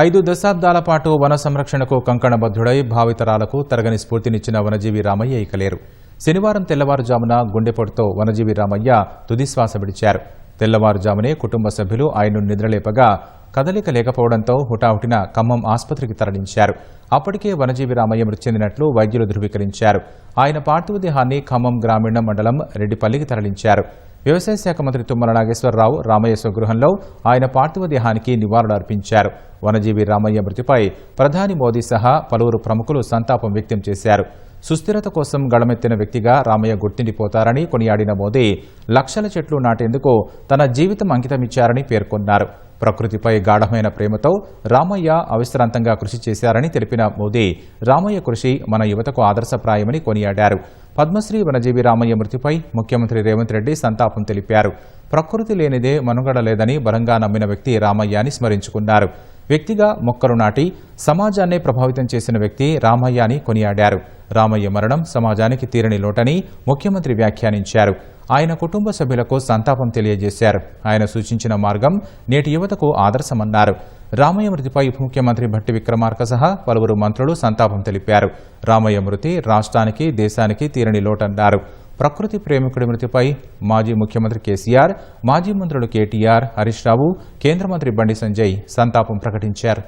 ఐదు దశాబ్దాల పాటు వన సంరక్షణకు కంకణబద్ధుడై భావితరాలకు తరగని స్ఫూర్తినిచ్చిన వనజీవి రామయ్య ఇక లేరు శనివారం తెల్లవారుజామున గుండెపోటుతో వనజీవి రామయ్య తుదిశ్వాస విడిచారు. తెల్లవారుజామునే కుటుంబ సభ్యులు ఆయన్ను నిద్రలేపగా కదలిక లేకపోవడంతో హుటాహుటిన ఖమ్మం ఆసుపత్రికి తరలించారు. అప్పటికే వనజీవి రామయ్య మృతి చెందినట్లు వైద్యులు ధృవీకరించారు. ఆయన పార్థివ దేహాన్ని ఖమ్మం గ్రామీణ మండలం రెడ్డిపల్లికి తరలించారు. వ్యవసాయ శాఖ మంత్రి తుమ్మల నాగేశ్వరరావు రామయ్య స్వగృహంలో ఆయన పార్థివ దేహానికి నివారణ అర్పించారు వనజీవి రామయ్య మృతిపై ప్రధాని మోదీ సహా పలువురు ప్రముఖులు సంతాపం వ్యక్తం చేశారు. సుస్థిరత కోసం గళమెత్తిన వ్యక్తిగా రామయ్య గుర్తిండిపోతారని కొనియాడిన మోదీ లక్షల చెట్లు నాటేందుకు తన జీవితం అంకితమిచ్చారని పేర్కొన్నారు. ప్రకృతిపై గాఢమైన ప్రేమతో రామయ్య అవిశ్రాంతంగా కృషి చేశారని తెలిపిన మోదీ రామయ్య కృషి మన యువతకు ఆదర్శప్రాయమని కొనియాడారు. పద్మశ్రీ వనజీవి రామయ్య మృతిపై ముఖ్యమంత్రి రేవంత్ రెడ్డి సంతాపం తెలిపారు. ప్రకృతి లేనిదే మనుగడ లేదని బలంగా నమ్మిన వ్యక్తి రామయ్య అని స్మరించుకున్నారు. వ్యక్తిగా మొక్కలు నాటి సమాజాన్నే ప్రభావితం చేసిన వ్యక్తి రామయ్య అని కొనియాడారు. రామయ్య మరణం సమాజానికి తీరని లోటని ముఖ్యమంత్రి వ్యాఖ్యానించారు. ఆయన కుటుంబ సభ్యులకు సంతాపం తెలియజేశారు. ఆయన సూచించిన మార్గం నేటి యువతకు ఆదర్శమన్నారు. రామయ్య మృతిపై ఉప ముఖ్యమంత్రి భట్టి విక్రమార్క సహా పలువురు మంత్రులు సంతాపం తెలిపారు. రామయ్య మృతి రాష్ట్రానికి దేశానికి తీరని లోటన్నారు. ప్రకృతి ప్రేమికుడి మృతిపై మాజీ ముఖ్యమంత్రి కేసీఆర్ మాజీ మంత్రులు కేటీఆర్ హరీష్ రావు కేంద్ర మంత్రి బండి సంజయ్ సంతాపం ప్రకటించారు.